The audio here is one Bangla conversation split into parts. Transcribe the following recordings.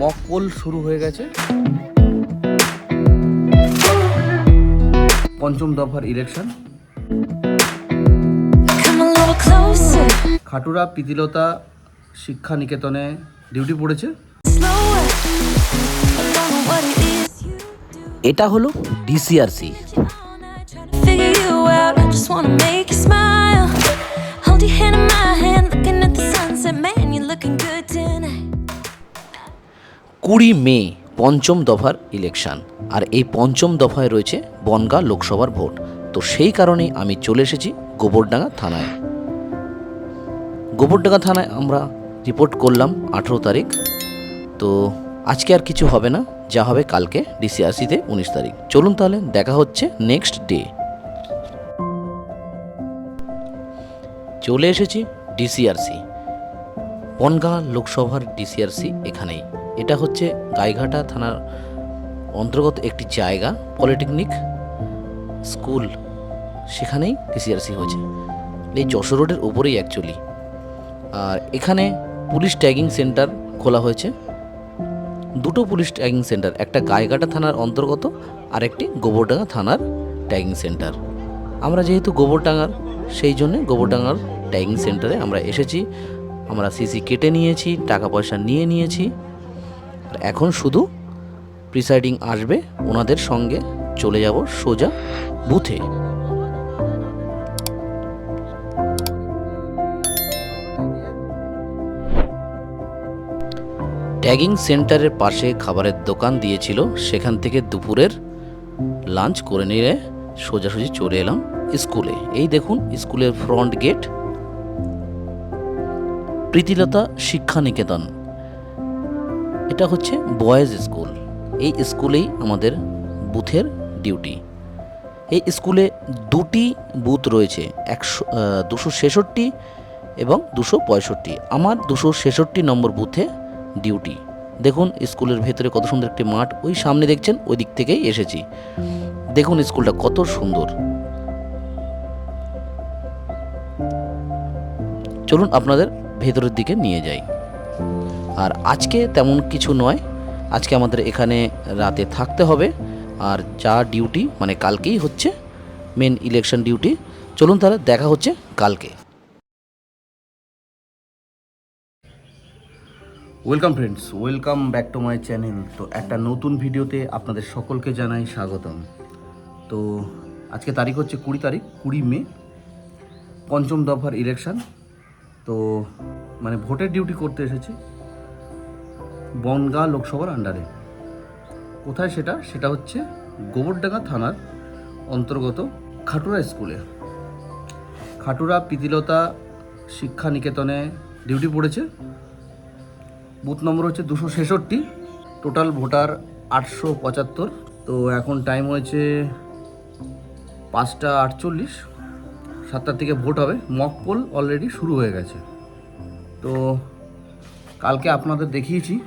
মকল শুরু হয়ে গেছে। পঞ্চম দফার ইলেকশন খাটুরা প্রীতিলতা শিক্ষা নিকেতনে ডিউটি পড়েছে। এটা হলো ডিসিআরসি Just wanna কুড়ি মে পঞ্চম দফার ইলেকশন আর এই পঞ্চম দফায় রয়েছে বনগাঁ লোকসভার ভোট। তো সেই কারণেই আমি চলে এসেছি গোবরডাঙ্গা থানায়। গোবরডাঙ্গা থানায় আমরা রিপোর্ট করলাম আঠেরো তারিখ। তো আজকে আর কিছু হবে না, যা হবে কালকে ডিসিআরসিতে উনিশ তারিখ। চলুন তাহলে দেখা হচ্ছে নেক্সট ডে চলে এসেছি ডিসিআরসি বনগাঁ লোকসভার ডিসিআরসি এখানেই। এটা হচ্ছে গাইঘাটা থানার অন্তর্গত একটি জায়গা, পলিটেকনিক স্কুল। সেখানেই ডিসিআরসি হয়েছে। এই যশোর রোডের উপরেই অ্যাকচুয়ালি আর এখানে পুলিশ ট্যাগিং সেন্টার খোলা হয়েছে। দুটো পুলিশ ট্যাগিং সেন্টার, একটা গাইঘাটা থানার অন্তর্গত আর একটি গোবরডাঙ্গা থানার ট্যাগিং সেন্টার। আমরা যেহেতু গোবরডাঙ্গার, সেই জন্যে গোবরডাঙ্গার ট্যাগিং সেন্টারে আমরা এসেছি। আমরা সিসি কেটে নিয়েছি, টাকা পয়সা নিয়ে নিয়েছি। আর এখন শুধু প্রিসাইডিং আসবে, ওনাদের সঙ্গে চলে যাব সোজা বুথে। ট্যাগিং সেন্টারের পাশে খাবারের দোকান দিয়েছিল, সেখান থেকে দুপুরের লাঞ্চ করে নিয়ে সোজাসুজি চলে এলাম স্কুলে। এই দেখুন স্কুলের ফ্রন্ট গেট প্রীতিলতা শিক্ষা নিকেতন এটা হচ্ছে বয়েজ স্কুল। এই স্কুলেই আমাদের বুথের ডিউটি। এই স্কুলে দুটি বুথ রয়েছে, একশো দুশো ছেষট্টি এবং দুশো পঁয়ষট্টি। আমার দুশো ছেষট্টি নম্বর বুথে ডিউটি। দেখুন স্কুলের ভেতরে কত সুন্দর একটি মাঠ, ওই সামনে দেখছেন, ওই দিক থেকেই এসেছি। দেখুন স্কুলটা কত সুন্দর। চলুন আপনাদের ভেতরের দিকে নিয়ে যাই। আর আজকে তেমন কিছু নয়। আজকে আমাদের এখানে রাতে থাকতে হবে। আর যা ডিউটি মানে কালকেই হচ্ছে মেন ইলেকশন ডিউটি চলুন তাহলে দেখা হচ্ছে কালকে। Welcome friends welcome back to my channel তো একটা নতুন ভিডিওতে আপনাদের সকলকে জানাই স্বাগতম। তো আজকে তারিখ হচ্ছে কুড়ি তারিখ, কুড়ি মে, পঞ্চম দফার ইলেকশন তো মানে ভোটের ডিউটি করতে এসেছি। বনগাঁ লোকসভার আন্ডারে কোথায় সেটা? সেটা হচ্ছে গোবরডাঙ্গা থানার অন্তর্গত খাটুরা স্কুলে। খাটুরা প্রীতিলতা শিক্ষা নিকেতনে ডিউটি পড়েছে। বুথ নম্বর হচ্ছে দুশো ছেষট্টি। টোটাল ভোটার আটশো পঁচাত্তর। তো এখন টাইম হয়েছে পাঁচটা আটচল্লিশ। সাতটার থেকে ভোট হবে। মক পোল অলরেডি শুরু হয়ে গেছে। তো কালকে আপনাদের দেখিয়েছি।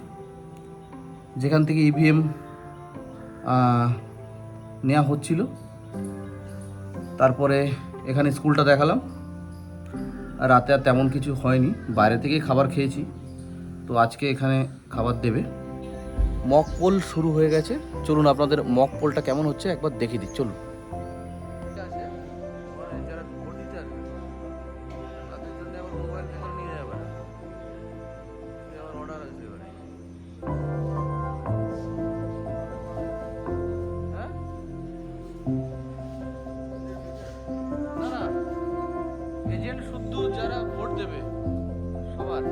যেখান থেকে E ইভিএম নেওয়া হচ্ছিল। তারপরে এখানে স্কুলটা দেখালাম। রাতে আর তেমন কিছু হয়নি। বাইরে থেকেই খাবার খেয়েছি। তো আজকে এখানে খাবার দেবে। মক পোল শুরু হয়ে গেছে। চলুন আপনাদের মক পোলটা কেমন হচ্ছে একবার দেখিয়ে দিই। চলুন। এজেন্ট শুদ্ধ যারা ভোট দেবে সবার।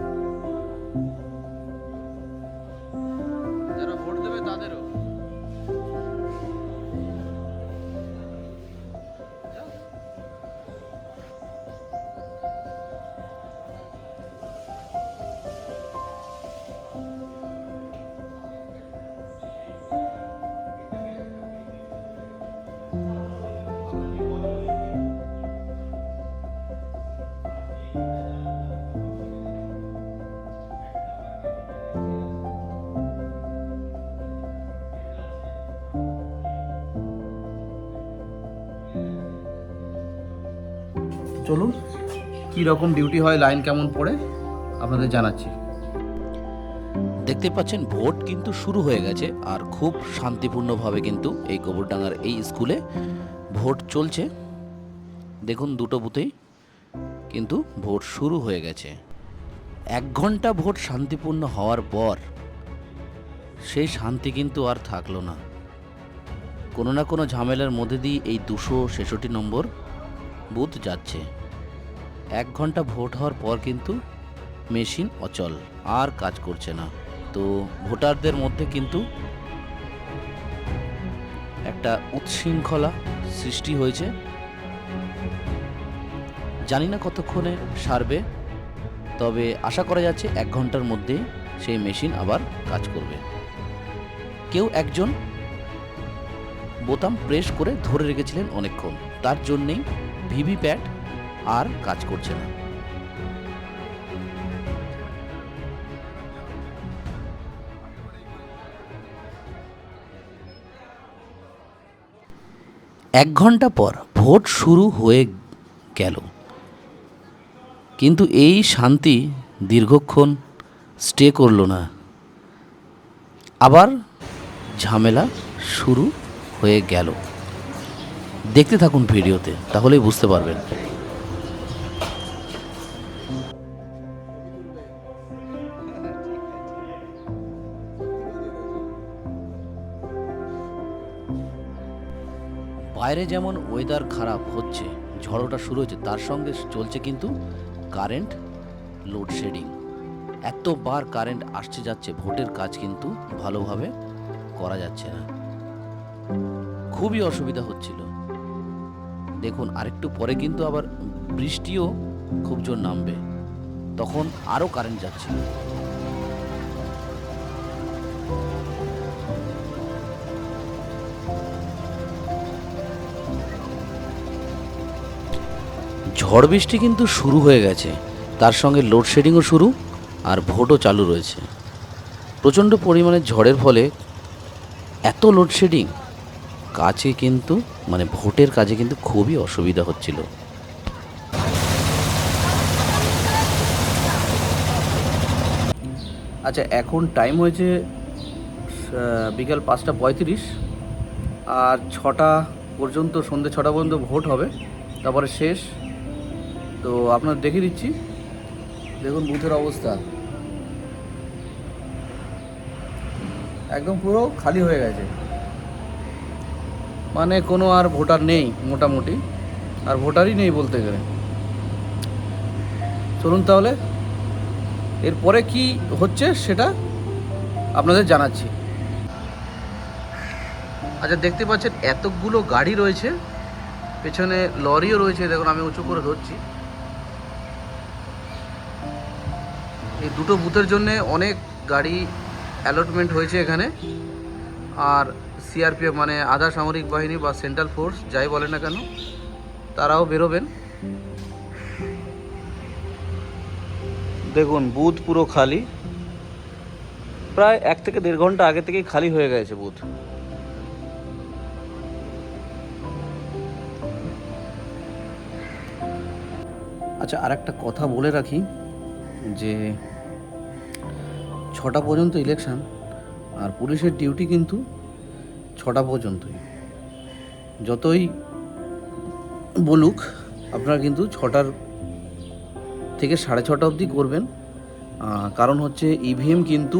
চলুন, কি রকম ডিউটি হয় লাইন কেমন পড়ে, আপনাদের জানাচ্ছি। দেখতে পাচ্ছেন, ভোট কিন্তু শুরু হয়ে গেছে, আর খুব শান্তিপূর্ণভাবে কিন্তু এই গোবরডাঙ্গার এই স্কুলে ভোট চলছে। দেখুন দুটো বুথেই কিন্তু ভোট শুরু হয়ে গেছে। এক ঘণ্টা ভোট শান্তিপূর্ণ হওয়ার পর সেই শান্তি কিন্তু আর থাকল না। কোনো না কোনো ঝামেলার মধ্যে দিয়ে এই দুশো ছেষট্টি নম্বর বুথ যাচ্ছে। এক ঘণ্টা ভোট হওয়ার পর কিন্তু মেশিন অচল, আর কাজ করছে না। তো ভোটারদের মধ্যে কিন্তু একটা উচ্ছৃঙ্খলা সৃষ্টি হয়েছে। জানি না কতক্ষণে সারবে, তবে আশা করা যাচ্ছে এক ঘণ্টার মধ্যে সেই মেশিন আবার কাজ করবে। কেউ একজন বোতাম প্রেস করে ধরে রেখেছিলেন অনেকক্ষণ। তার জন্যেই ভিভিপ্যাট আর কাজ করছে না। এক ঘণ্টা পর ভোট শুরু হয়ে গেল। কিন্তু এই শান্তি দীর্ঘক্ষণ স্টে করল না। আবার ঝামেলা শুরু হয়ে গেল। দেখতে থাকুন ভিডিওতে, তাহলেই বুঝতে পারবেন। বাইরে যেমন ওয়েদার খারাপ হচ্ছে, ঝড়োটা শুরু হচ্ছে তার সঙ্গে চলছে কিন্তু কারেন্ট লোডশেডিং এতবার কারেন্ট আসছে যাচ্ছে, ভোটের কাজ কিন্তু ভালোভাবে করা যাচ্ছে না। খুবই অসুবিধা হচ্ছিল। দেখুন, আরেকটু পরে কিন্তু আবার বৃষ্টিও খুব জোর নামবে। তখন আরও কারেন্ট যাচ্ছিল ঝড় বৃষ্টি কিন্তু শুরু হয়ে গেছে। তার সঙ্গে লোডশেডিংও শুরু আর ভোটও চালু রয়েছে। প্রচণ্ড পরিমাণে ঝড়ের ফলে এত লোডশেডিং, কাজে কিন্তু মানে ভোটের কাজে কিন্তু খুবই অসুবিধা হচ্ছিল। আচ্ছা এখন টাইম হয়েছে বিকাল পাঁচটা পঁয়ত্রিশ আর ছটা পর্যন্ত সন্ধ্যে ছটা পর্যন্ত ভোট হবে। তারপরে শেষ। তো আপনার দেখে দিচ্ছি দেখুন বুথের অবস্থা। একদম পুরো খালি হয়ে গেছে। মানে কোনো আর ভোটার নেই মোটামুটি। আর ভোটারই নেই বলতে গেলে। চলুন তাহলে, এরপরে কি হচ্ছে সেটা আপনাদের জানাচ্ছি। আচ্ছা দেখতে পাচ্ছেন এতগুলো গাড়ি রয়েছে। পেছনে লরিও রয়েছে, দেখুন আমি উঁচু করে ধরছি। এই দুটো বুথের জন্য অনেক গাড়ি অ্যালটমেন্ট হয়েছে এখানে। আর সিআরপিএফ মানে আধা সামরিক বাহিনী বা সেন্ট্রাল ফোর্স যাই বলে না কেন, তারাও বেরোবেন। দেখুন, বুথ পুরো খালি। প্রায় এক থেকে দেড় ঘণ্টা আগে থেকেই খালি হয়ে গেছে বুথ। আচ্ছা আর একটা কথা বলে রাখি, যে ছটা পর্যন্ত ইলেকশন আর পুলিশের ডিউটি কিন্তু ছটা পর্যন্তই। যতই বলুক, আপনারা কিন্তু ছটার থেকে সাড়ে ছটা অবধি করবেন। কারণ হচ্ছে ইভিএম কিন্তু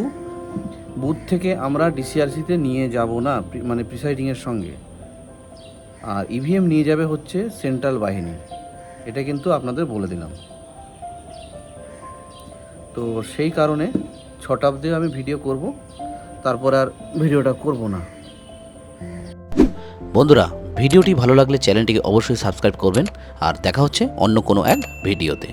বুথ থেকে আমরা ডিসিআরসিতে নিয়ে যাব না মানে প্রিসাইডিংয়ের সঙ্গে। আর ইভিএম নিয়ে যাবে হচ্ছে সেন্ট্রাল বাহিনী। এটা কিন্তু আপনাদের বলে দিলাম। তো সেই কারণে ছটা অবধি আমি ভিডিও করব, তারপর আর ভিডিওটা করব না। বন্ধুরা, ভিডিওটি ভালো লাগলে চ্যানেলটিকে অবশ্যই সাবস্ক্রাইব করবেন, আর দেখা হচ্ছে অন্য কোনো এক ভিডিওতে।